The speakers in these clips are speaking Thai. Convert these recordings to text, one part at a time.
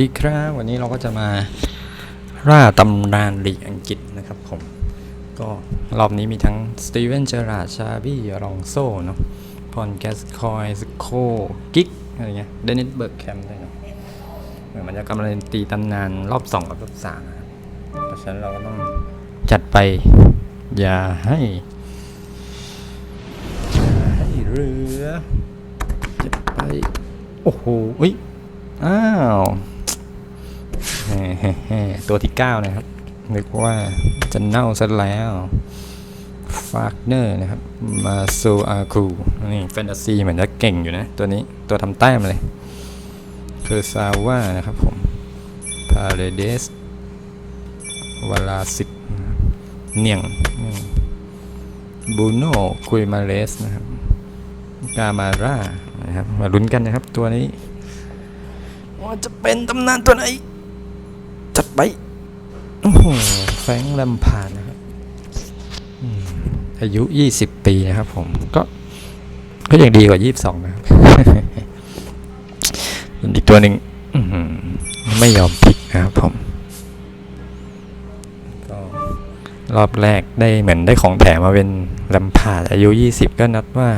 ดีครับ วันนี้เราก็จะมาล่าตำนานลีกอังกฤษนะครับผม ก็รอบนี้มีทั้งสตีเวนเจอราชาบี้รองโซ่เนาะพอนแกสคอยสโคกิกอะไรเงี้ยเดนิสเบิร์กแคมป์ด้วยเนาะเหมือนมันจะกำลังตีตำนานรอบ 2 กับรอบ3นะครับเพราะฉะนั้นเราก็ต้องจัดไป อย่าให้อย่าให้เรือจัดไป โอ้โหอุ้ยอ้าว ตัวที่ 9 นะครับ นึกว่าจะเน่าซะแล้วฟากเนอร์นะครับ มาซูอาคูนี่แฟนตาซีเหมือนจะเก่งอยู่นะ ตัวนี้ตัวทำแต้มเลย คือซาว่านะครับผม พาเรเดสวลาสิกเนียงบูโนคุยมาเลสนะครับกามาร่านะครับ มาลุ้นกันนะครับตัวนี้ว่าจะเป็นตำนานตัวไหน ไปโอ้โหแฟงลมพาร์ดนะครับอืมอายุ 20 ปีนะครับผมก็ก็ยังดีกว่า 22 นะครับส่วนอีกตัวหนึ่งไม่ยอมพลิกนะครับผมก็รอบแรกได้เหมือนได้ของแถมมาเป็นลมพาร์ดอายุ 20 ก็นัดว่า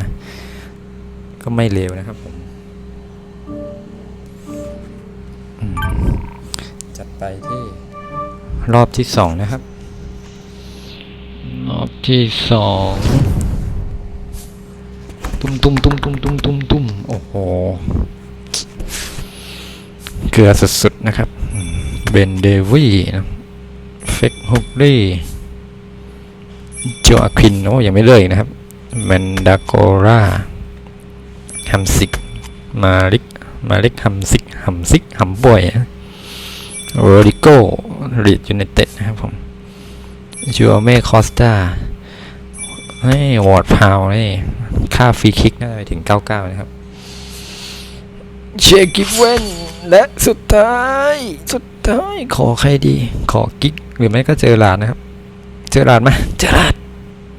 ก็ไม่เลวนะครับผม ไปที่รอบที่สองนะครับ รอบที่สองตุ้มตุ้มตุ้มตุ้มตุ้มตุ้มตุ้มโอ้โห เกลือสุดๆนะครับ เบนเดวี่นะเฟกฮุกลี่โจอาควินโอ้ยังไม่เลิกอีกนะครับแมนดาโกราฮัมซิก มาลิก มาลิกฮัมซิกฮัมซิกฮัมบอยนะ โรดิโกลีดยูไนเต็ดนะครับผมจูอเม่คอสตาให้วอร์ดพาวนี่ ค่าฟรีคิกน่าจะไปถึง 99 นะครับ เชกิฟเวนและสุดท้าย สุดท้ายขอใครดี ขอกิ๊ก หรือไม่ก็เจอหลาดนะครับ เจอหลาดไหมเจอหลาด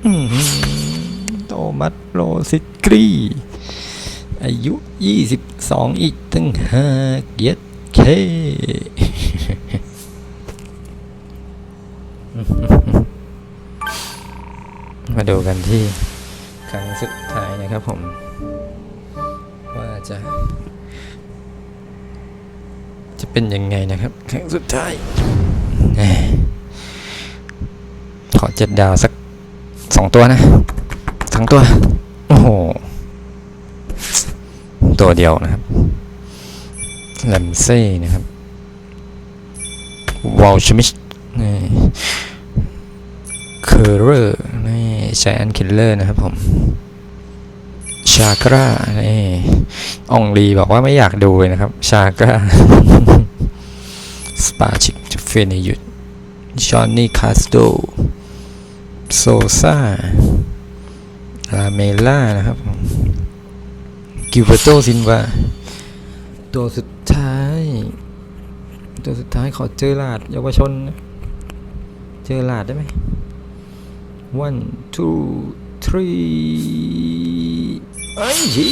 อื้อหือโตมัสโรซิกรีอายุ 22 อีกตั้งห้าเกียรติเค มาดูกันที่ครั้งสุดท้ายนะครับผม ว่าจะ จะเป็นยังไงนะครับ ครั้งสุดท้าย ขอเจ็ดดาวสักสองตัวนะสองตัว โอ้โห ตัวเดียวนะครับแลมเซ่นะครับวอลชมิชนี่ อร์เรอร์นี่ไจแอนคิลเลอร์นะครับผมชากรานี่อองลีบอกว่าไม่อยากดูเลยนะครับ ชากราสปาชิกเฟเนยุดจอห์นนี่คาสโดโซซาลาเมล่านะครับกิวเบโตซินวาตัวสุดท้าย ตัวสุดท้ายขอเจอลาดเยาวชน เจอลาดได้ไหม one two three ไอ้จี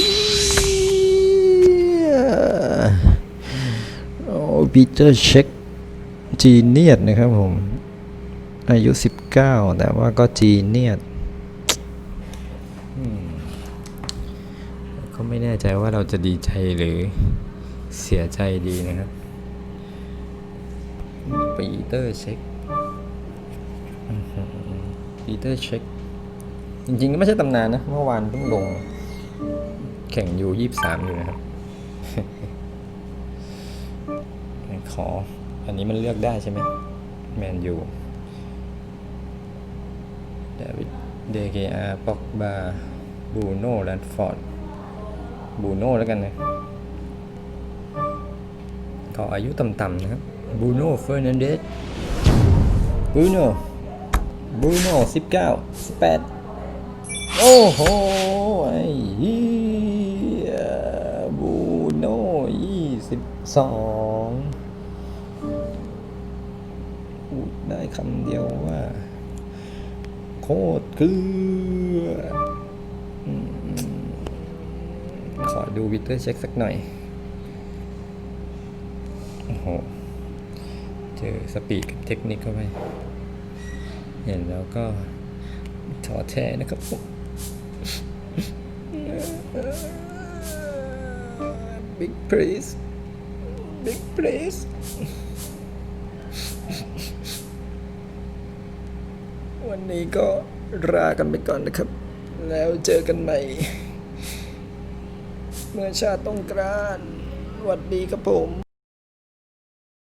โอ้ปีเตอร์เช็คจีเนียตนะครับผม อายุ 19 แต่ว่าก็จีเนียตก็ไม่แน่ใจว่าเราจะดีใจหรือเสียใจดีนะครับปีเตอร์เช็ค ปีเตอร์เช็ค จริงๆก็ไม่ใช่ตำนานนะ เมื่อวานเพิ่งลง แข่งอยู่ยี่สามอยู่นะครับขอ อันนี้มันเลือกได้ใช่ไหมแมนยูเดวิดเดเกอาป็อกบาบูโน่แลนฟอร์ดบูโน่แล้วกันนะขออายุต่ำๆนะครับบูโน่เฟอร์นันเดสบูโน่ บูโน่สิบเก้าสิบแปดโอ้โหไอ้เหี้ยบูโน่ยี่สิบสองพูดได้คำเดียวว่า โคตรเกลือขอดูวิเตอร์เช็คสักหน่อย โอ้โห เจอสปีดกับเทคนิคเข้าไป เห็นแล้วก็ท้อแท้นะครับผม Big please Big please วันนี้ก็ลากันไปก่อนนะครับ แล้วเจอกันใหม่ เมื่อชาติต้องกานสวัสดีครับผม